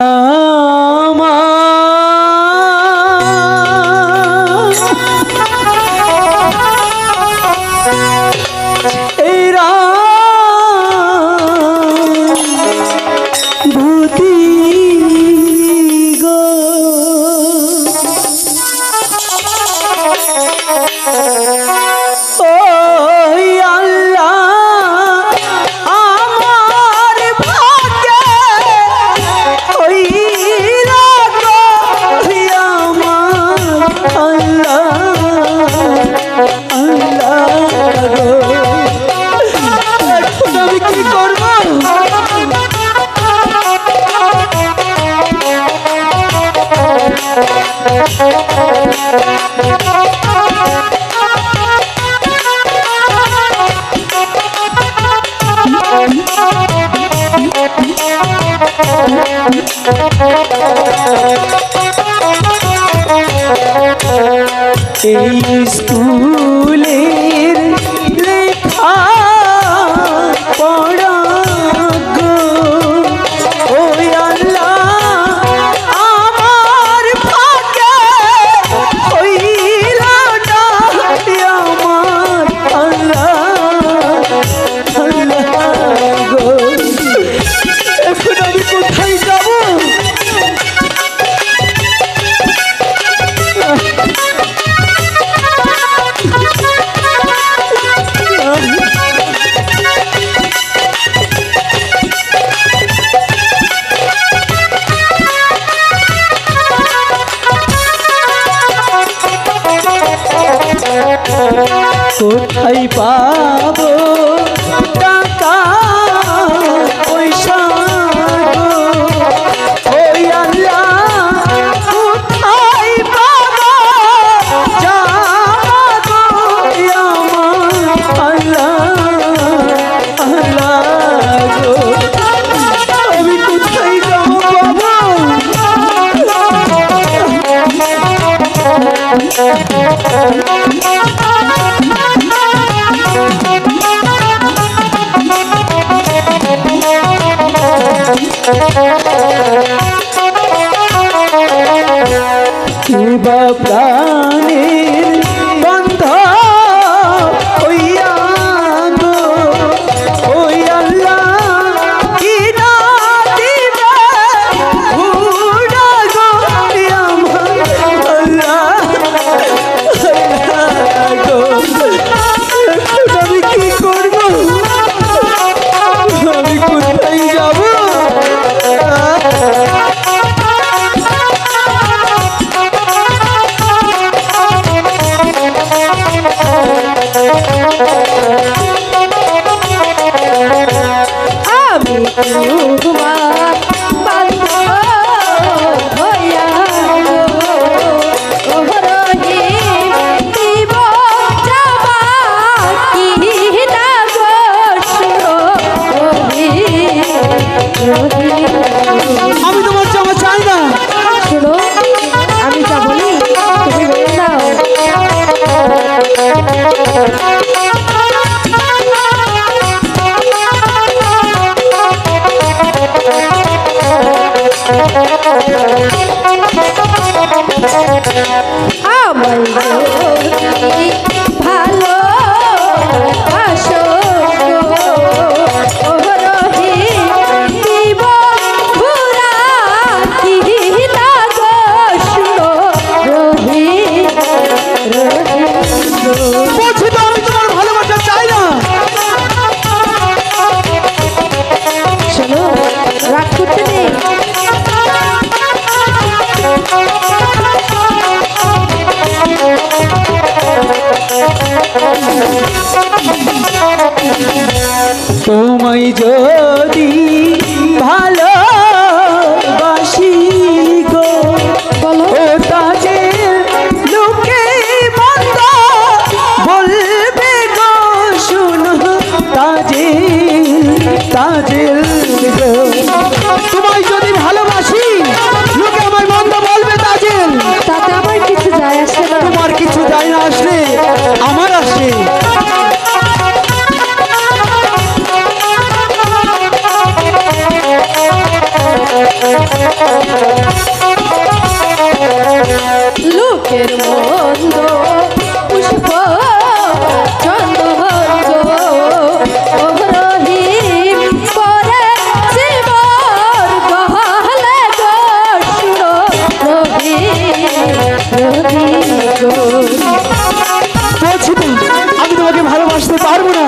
এই করব এই স্কুলের কোথায় পাবো। Oh. আমায় যদি ভালোবাসতে পারব না।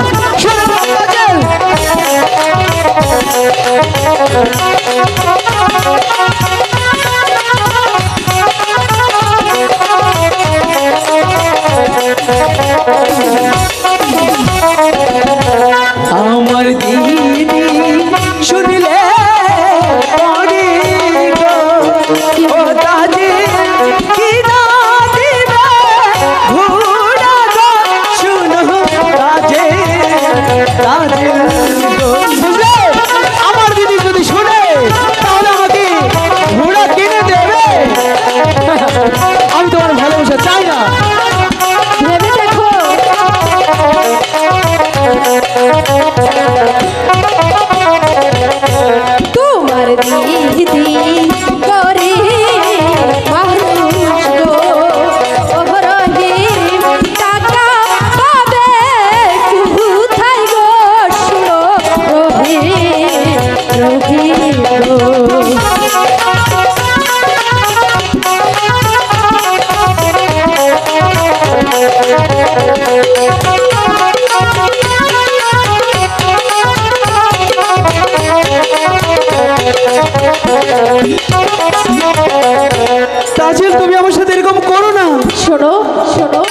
তাজিল তুমি আমার সাথে এরকম করো না। শোনো শোনো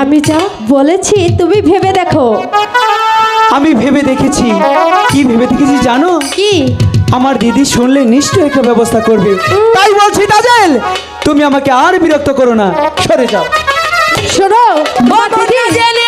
আমি যা বলেছি তুমি ভেবে দেখো। আমি ভেবে দেখেছি। কি ভেবে দেখেছি জানো? কি? আমার দিদি শুনলে নিশ্চয়ই একটা ব্যবস্থা করবে। তাই বলছি তাজেল তুমি আমাকে আর বিরক্ত করো না। সরে যাও। শোনো দিদি।